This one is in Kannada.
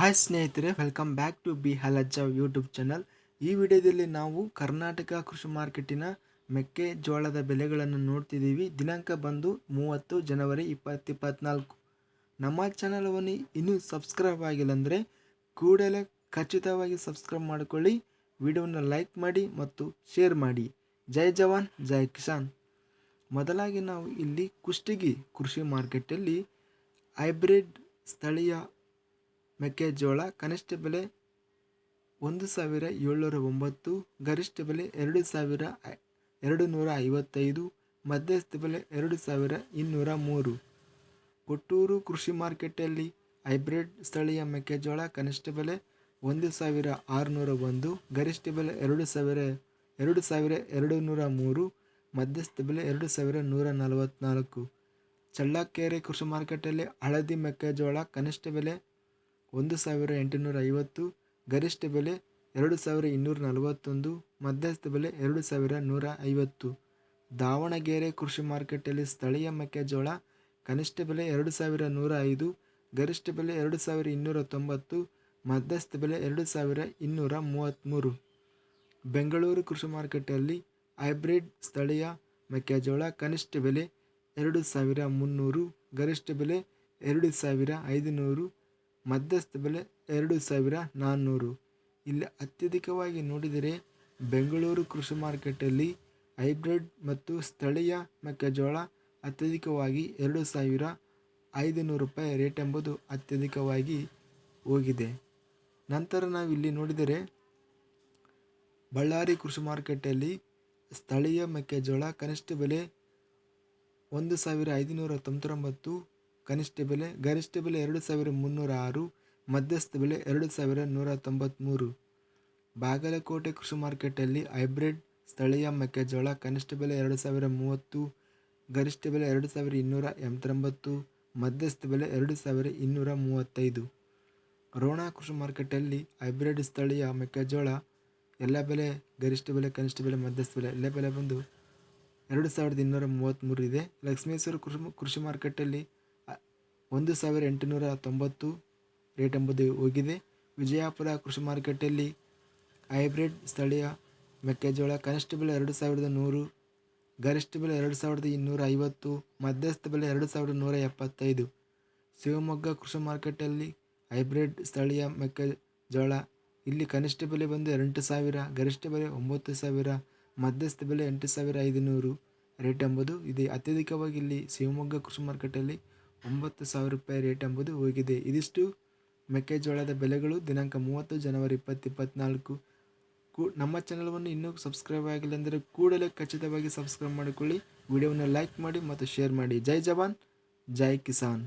ಹಾಯ್ ಸ್ನೇಹಿತರೆ ವೆಲ್ಕಮ್ ಬ್ಯಾಕ್ ಟು ಬಿ ಹಲಜ್ಜ ಯೂಟ್ಯೂಬ್ ಚಾನಲ್ ಈ ವಿಡಿಯೋದಲ್ಲಿ ನಾವು ಕರ್ನಾಟಕ ಕೃಷಿ ಮಾರ್ಕೆಟಿನ ಮೆಕ್ಕೆಜೋಳದ ಬೆಲೆಗಳನ್ನು ನೋಡ್ತಿದ್ದೀವಿ. ದಿನಾಂಕ ಬಂದು ಮೂವತ್ತು ಜನವರಿ ಇಪ್ಪತ್ತು ಇಪ್ಪತ್ನಾಲ್ಕು. ನಮ್ಮ ಚಾನಲವನ್ನು ಇನ್ನೂ ಸಬ್ಸ್ಕ್ರೈಬ್ ಆಗಿಲ್ಲ ಅಂದರೆ ಕೂಡಲೇ ಖಚಿತವಾಗಿ ಸಬ್ಸ್ಕ್ರೈಬ್ ಮಾಡಿಕೊಳ್ಳಿ. ವಿಡಿಯೋವನ್ನು ಲೈಕ್ ಮಾಡಿ ಮತ್ತು ಶೇರ್ ಮಾಡಿ. ಜೈ ಜವಾನ್, ಜೈ ಕಿಸಾನ್. ಮೊದಲಾಗಿ ನಾವು ಇಲ್ಲಿ ಕುಷ್ಟಗಿ ಕೃಷಿ ಮಾರ್ಕೆಟಲ್ಲಿ ಹೈಬ್ರಿಡ್ ಸ್ಥಳೀಯ ಮೆಕ್ಕೆಜೋಳ, ಕನಿಷ್ಠ ಬೆಲೆ ಒಂದು ಸಾವಿರ ಏಳ್ನೂರ ಒಂಬತ್ತು, ಗರಿಷ್ಠ ಬೆಲೆ ಎರಡು ಸಾವಿರ ಎರಡು ನೂರ ಐವತ್ತೈದು, ಮಧ್ಯಸ್ಥ ಬೆಲೆ ಎರಡು ಸಾವಿರ ಇನ್ನೂರ ಮೂರು. ಕೊಟ್ಟೂರು ಕೃಷಿ ಮಾರ್ಕೆಟಲ್ಲಿ ಹೈಬ್ರಿಡ್ ಸ್ಥಳೀಯ ಮೆಕ್ಕೆಜೋಳ ಕನಿಷ್ಠ ಬೆಲೆ ಒಂದು ಸಾವಿರ ಆರುನೂರ ಒಂದು, ಗರಿಷ್ಠ ಬೆಲೆ ಎರಡು ಸಾವಿರ ಎರಡು ಸಾವಿರ ಎರಡು ನೂರ ಮೂರು, ಮಧ್ಯಸ್ಥ ಬೆಲೆ ಎರಡು ಸಾವಿರ ನೂರ ನಲವತ್ತ್ನಾಲ್ಕು ಚಳ್ಳಕೆರೆ ಕೃಷಿ ಮಾರ್ಕೆಟಲ್ಲಿ ಹಳದಿ ಮೆಕ್ಕೆಜೋಳ ಕನಿಷ್ಠ ಬೆಲೆ ಒಂದು ಸಾವಿರ ಎಂಟುನೂರ ಐವತ್ತು ಗರಿಷ್ಠ ಬೆಲೆ ಎರಡು ಸಾವಿರ ಇನ್ನೂರ ನಲವತ್ತೊಂದು ಮಧ್ಯಸ್ಥ ಬೆಲೆ ಎರಡು ಸಾವಿರ ನೂರ ಐವತ್ತು ದಾವಣಗೆರೆ ಕೃಷಿ ಮಾರ್ಕೆಟಲ್ಲಿ ಸ್ಥಳೀಯ ಮೆಕ್ಕೆಜೋಳ, ಕನಿಷ್ಠ ಬೆಲೆ ಎರಡು ಸಾವಿರ ನೂರ ಐದು ಗರಿಷ್ಠ ಬೆಲೆ ಎರಡು ಸಾವಿರ ಇನ್ನೂರ ತೊಂಬತ್ತು ಮಧ್ಯಸ್ಥ ಬೆಲೆ ಎರಡು ಸಾವಿರ ಇನ್ನೂರ ಮೂವತ್ತ್ಮೂರು ಬೆಂಗಳೂರು ಕೃಷಿ ಮಾರ್ಕೆಟಲ್ಲಿ ಹೈಬ್ರಿಡ್ ಸ್ಥಳೀಯ ಮೆಕ್ಕೆಜೋಳ, ಕನಿಷ್ಠ ಬೆಲೆ ಎರಡು ಸಾವಿರ ಮುನ್ನೂರು, ಗರಿಷ್ಠ ಬೆಲೆ ಎರಡು ಸಾವಿರ ಐದುನೂರು ಮಧ್ಯಸ್ಥ ಬೆಲೆ ಎರಡು ಸಾವಿರ ನಾನ್ನೂರು. ಇಲ್ಲಿ ಅತ್ಯಧಿಕವಾಗಿ ನೋಡಿದರೆ ಬೆಂಗಳೂರು ಕೃಷಿ ಮಾರುಕಟ್ಟೆಯಲ್ಲಿ ಹೈಬ್ರಿಡ್ ಮತ್ತು ಸ್ಥಳೀಯ ಮೆಕ್ಕೆಜೋಳ ಅತ್ಯಧಿಕವಾಗಿ ಎರಡು ಸಾವಿರ ಐದುನೂರು ರೂಪಾಯಿ ರೇಟ್ ಎಂಬುದು ಅತ್ಯಧಿಕವಾಗಿ ಹೋಗಿದೆ. ನಂತರ ನಾವು ಇಲ್ಲಿ ನೋಡಿದರೆ ಬಳ್ಳಾರಿ ಕೃಷಿ ಮಾರುಕಟ್ಟೆಯಲ್ಲಿ ಸ್ಥಳೀಯ ಮೆಕ್ಕೆಜೋಳ ಕನಿಷ್ಠ ಬೆಲೆ ಒಂದು ಸಾವಿರ ಐದುನೂರ ತೊಂಬತ್ತೊಂಬತ್ತು ಕನಿಷ್ಠ ಬೆಲೆ ಗರಿಷ್ಠ ಬೆಲೆ ಎರಡು ಸಾವಿರ ಮುನ್ನೂರ ಆರು, ಮಧ್ಯಸ್ಥ ಬೆಲೆ ಎರಡು ಸಾವಿರ ನೂರ ತೊಂಬತ್ತ್ಮೂರು ಬಾಗಲಕೋಟೆ ಕೃಷಿ ಮಾರ್ಕೆಟಲ್ಲಿ ಹೈಬ್ರಿಡ್ ಸ್ಥಳೀಯ ಮೆಕ್ಕೆಜೋಳ ಕನಿಷ್ಠ ಬೆಲೆ ಎರಡು ಸಾವಿರ ಮೂವತ್ತು, ಗರಿಷ್ಠ ಬೆಲೆ ಎರಡು ಸಾವಿರ ಇನ್ನೂರ ಎಂಬತ್ತೊಂಬತ್ತು, ಮಧ್ಯಸ್ಥ ಬೆಲೆ ಎರಡು ಸಾವಿರ ಇನ್ನೂರ ಮೂವತ್ತೈದು. ರೋಣ ಕೃಷಿ ಮಾರ್ಕೆಟಲ್ಲಿ ಹೈಬ್ರಿಡ್ ಸ್ಥಳೀಯ ಮೆಕ್ಕೆಜೋಳ ಎಲ್ಲ ಬೆಲೆ ಗರಿಷ್ಠ ಬೆಲೆ, ಕನಿಷ್ಠ ಬೆಲೆ, ಮಧ್ಯಸ್ಥ ಬೆಲೆ ಎಲ್ಲ ಬೆಲೆ ಬಂದು ಎರಡು ಸಾವಿರದ ಇನ್ನೂರ ಮೂವತ್ತ್ಮೂರು ಇದೆ. ಲಕ್ಷ್ಮೇಶ್ವರ ಕೃಷಿ ಕೃಷಿ ಮಾರ್ಕೆಟಲ್ಲಿ ಒಂದು ಸಾವಿರ ಎಂಟುನೂರ ತೊಂಬತ್ತು ರೇಟ್ ಎಂಬುದು ಹೋಗಿದೆ. ವಿಜಯಪುರ ಕೃಷಿ ಮಾರುಕಟ್ಟೆಯಲ್ಲಿ ಹೈಬ್ರಿಡ್ ಸ್ಥಳೀಯ ಮೆಕ್ಕೆಜೋಳ ಕನಿಷ್ಠ ಬೆಲೆ ಎರಡು ಸಾವಿರದ ನೂರು ಗರಿಷ್ಠ ಬೆಲೆ ಎರಡು ಸಾವಿರದ ಇನ್ನೂರ ಐವತ್ತು ಮಧ್ಯಸ್ಥ ಬೆಲೆ ಎರಡು ಸಾವಿರದ ನೂರ ಎಪ್ಪತ್ತೈದು ಶಿವಮೊಗ್ಗ ಕೃಷಿ ಮಾರ್ಕೆಟಲ್ಲಿ ಹೈಬ್ರಿಡ್ ಸ್ಥಳೀಯ ಮೆಕ್ಕೆಜೋಳ ಇಲ್ಲಿ ಕನಿಷ್ಠ ಬೆಲೆ ಬಂದು ಎಂಟು ಸಾವಿರ ಗರಿಷ್ಠ ಬೆಲೆ ಒಂಬತ್ತು ಸಾವಿರ ಮಧ್ಯಸ್ಥ ಬೆಲೆ ಎಂಟು ಸಾವಿರ ಐದುನೂರು ರೇಟ್ ಎಂಬುದು ಇದೆ. ಅತ್ಯಧಿಕವಾಗಿ ಇಲ್ಲಿ ಶಿವಮೊಗ್ಗ ಕೃಷಿ ಮಾರ್ಕೆಟಲ್ಲಿ ಒಂಬತ್ತು ಸಾವಿರ ರೂಪಾಯಿ ರೇಟ್ ಎಂಬುದು ಹೋಗಿದೆ. ಇದಿಷ್ಟು ಮೆಕ್ಕೆಜೋಳದ ಬೆಲೆಗಳು. ದಿನಾಂಕ ಮೂವತ್ತು ಜನವರಿ ಇಪ್ಪತ್ತು ಇಪ್ಪತ್ತ್ನಾಲ್ಕು ಕೂ ನಮ್ಮ ಚಾನಲ್ವನ್ನು ಇನ್ನೂ ಸಬ್ಸ್ಕ್ರೈಬ್ ಆಗಿಲ್ಲ ಅಂದರೆ ಕೂಡಲೇ ಖಚಿತವಾಗಿ ಸಬ್ಸ್ಕ್ರೈಬ್ ಮಾಡಿಕೊಳ್ಳಿ. ವಿಡಿಯೋವನ್ನು ಲೈಕ್ ಮಾಡಿ ಮತ್ತು ಶೇರ್ ಮಾಡಿ. ಜೈ ಜವಾನ್, ಜೈ ಕಿಸಾನ್.